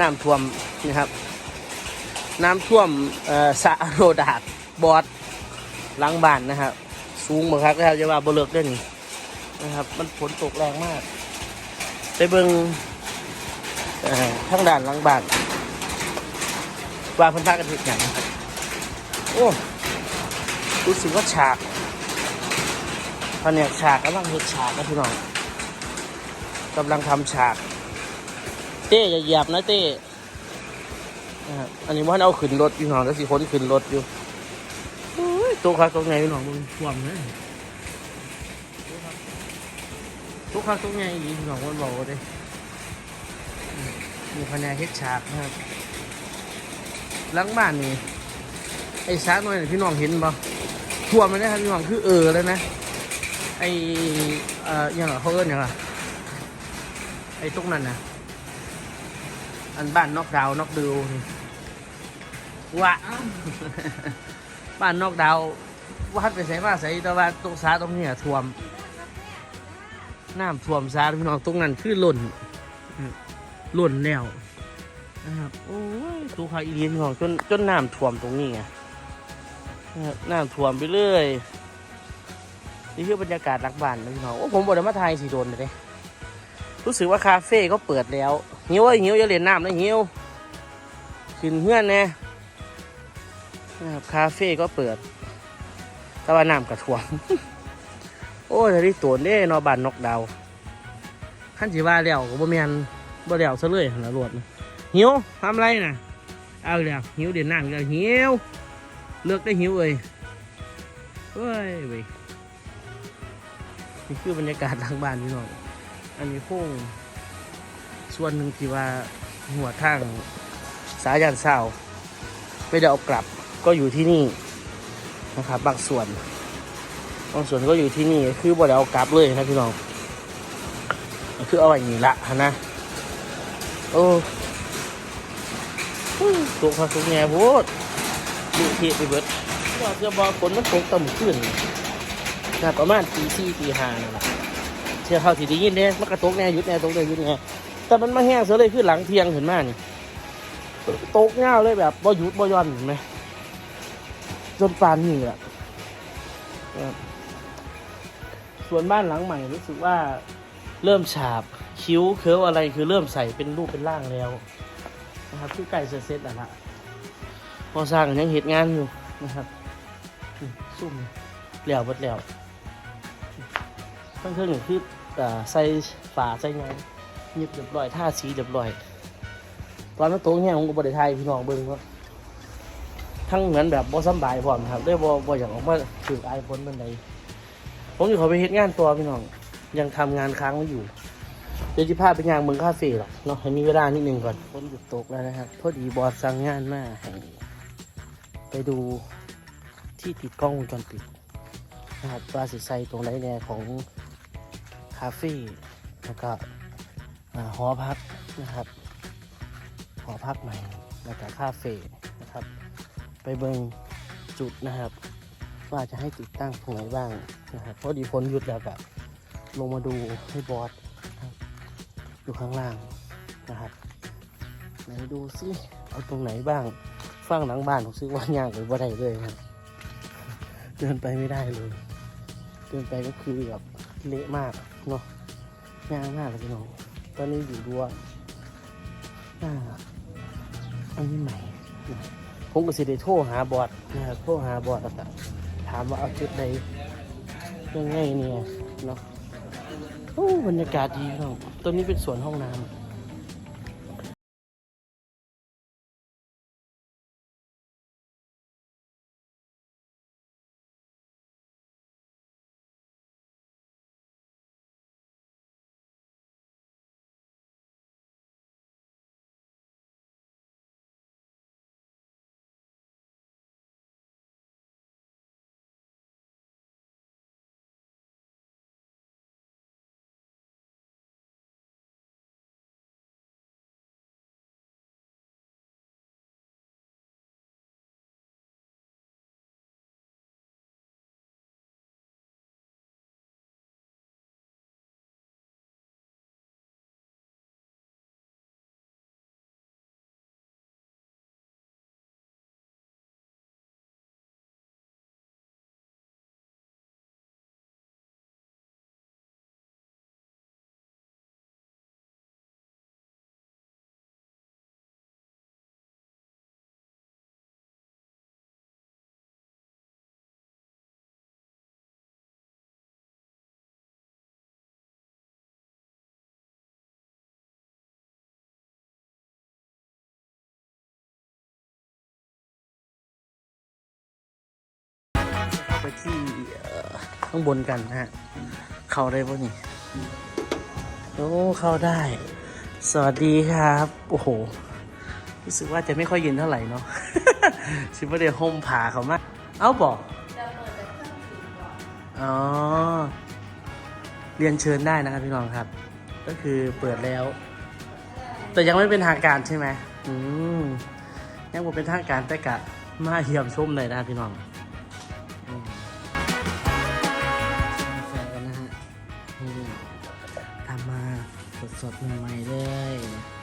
น้ำท่วมนะครับ น้ำท่วมสะโรดากบอดหลังบ้านนะครับ สูงมากครับนะครับจะว่าบเลิกได้นี่นะครับ มันฝนตกแรงมาก ไปเบิงเอ่อทางด้านหลังบ้านว่าเพันธากันถึกอย่างโอ้รู้สึกว่าฉากแผนกฉากกำลังเฮ็ดฉากนะพี่น้องกำลังทำฉาก เต้อย่าเหยียบนะเต้นะครับอันนี้ว่าเอาขึ้นรถพี่น้องแล้วสิคนขึ้นรถอยู่โอ้ยตัวคักตรงไหนพี่น้องมึงท่วมเลยตัวคักตรงไหนอีพี่น้องมันบอกเลยมีคะแผนเฮ็ดฉากนะครับหลังบ้านนี่ไอ้ฉาหน่อยนี่พี่น้องเห็นบ่ท่วมเลยนะครับพี่น้องคือเออเลยนะไอ้เอ่ออยังเหรอเขาเอิ้นหยังล่ะไอ้ตรงนั้นนะ อันบ้านนอกดาวนอกดูนี่วะบ้านนอกดาววัดไปใส่มาใส่แต่ว่าตรงสาตรงเนี้ยท่วมน้ำท่วมสาพี่น้องตรงนั้นคือหล่นหล่นแล้วนะครับโอ้ยตูขาอีเลียนพี่น้องจนจนน้ำท่วมตรงนี้ไงนะครับน้ำท่วมไปเรื่อยนี่คือบรรยากาศหลักบ้านนะพี่น้องโอ้ผมบอกเลยมาไทยสีโดนเลยรู้สึกว่าคาเฟ่ก็เปิดแล้ว หิวไอ้หิวอย่าเล่นน้ำนะหิวขึ้นเพื่อนแน่นะครับคาเฟ่ก็เปิด แต่ว่าน้ำกระท่วมโอ้ยแต่ที่ตัวเน่นอบานนกดาวขั้นสีว่าแล้วก็บ่แมนบ่แล้วซะเลยหละรวดหิวทำไรน่ะเอาอีกแล้วหิวเด่นน้ำอีกแล้วหิวเลือกได้หิวเอ้ยเฮ้ยเว้ยนี่คือบรรยากาศทางบ้านพี่น้องอันนี้โค้ง ส่วนหนึ่งที่ว่าหัวทางสายันเศร้าไม่ได้เอากลับก็อยู่ที่นี่นะครับบางส่วนบางส่วนก็อยู่ที่นี่คือบ่ได้เอากลับเลยนะพี่น้องคือเอาไว้นี่ละนะโอ้ตัวพาสุกแง่โพดดูเทียไปเบิดว่าจะบอกฝนมันตกต่ำขึ้นนะประมาณตีสี่ตีห้านั่นแหละเชื่อเขาที่ได้ยินเนี่ยมันกระตกแน่ยุดแน่ตกแน่ยุดแน่ แต่มันมาแห้งเสียเลยคือหลังเทียงเห็นมนี่ตกเงาเลยแบบบ่หยุดบ่ย่อนเห็นไหมจนปานนี่แหละส่วนบ้านหลังใหม่รู้สึกว่าเริ่มฉาบคิ้วเคิ้วอะไรคือเริ่มใส่เป็นรูปเป็นร่างแล้วนะครับคือไก่เสร็จแล้วละพอสร้างยังเหตุงานอยู่นะครับซุ่มแล้วเบดแล้วทั้งเครื่องนี่คือใส่ฝาใส่หยัง หยิบเรียบร้อยท่าสีเรียบร้อยตอนนั้นโตเนี่ยผมก็บริไทยพี่น้องเบิ้งว่าทั้งเหมือนแบบบ่สำบายพร้อมครับได้บ่บ่อย่ากออกมาถือไอฝนบันไดผมอยู่ขาไปเฮ็ดงานตัวพี่น้อง ยังทำงานค้างไว้อยู่ เดี๋ยวจะพาไปงานเมืองคาเฟ่หรอกเนาะให้มีเวลานิดนึงก่อนฝนหยุดตกแล้วนะครับพอดีบอสสั่งงานมาให้ไปดูที่ติดกล้องวงจรปิดนะครับว่าสิใส่ตรงไหนแน่ของคาเฟ่แล้วก็ หอพักนะครับหอพักใหม่แล้วก็คาเฟ่นะครับ ไปเบิงจุดนะครับ ว่าจะให้ติดตั้งตรงไหนบ้างนะครับเพราะดีพ้นหยุดแล้วก็ลงมาดูให้บอสอยู่ข้างล่างนะครับไหนดูซิเอาตรงไหนบ้างฟังหลังบ้านผมซื้อว่าย่างไปว่าได้เลยครับเดินไปไม่ได้เลยเดินไปก็คือแบบเละมากเนาะยางมากเลยพี่น้อง ตอนนี้อยู่ดัวอ่าอันนี้ใหม่ ผมก็สิได้โทรหาบอดนะครับโทรหาบอดแล้วก็ถามว่าเอาจุดใดยังไงเนี่ยเนาะโอ้บรรยากาศดีเนาะตอนนี้เป็นสวนห้องน้ำ ไปที่ข้างบนกันนะฮะ เข้าได้ปะนี่ โอ้ เข้าได้ สวัสดีครับ โอ้โห รู้สึกว่าจะไม่ค่อยเย็นเท่าไหร่เนาะ ชิบะเดียวห่มผ่าเขามาก เอ้าบอกอ๋อ เรียนเชิญได้นะครับพี่น้องครับ ก็คือเปิดแล้ว แต่ยังไม่เป็นทางการใช่ไหมอืมยังบ่เป็นทางการแต่กะมาเยี่ยมชมเลยนะครับพี่น้อง สดใหม่ๆเลย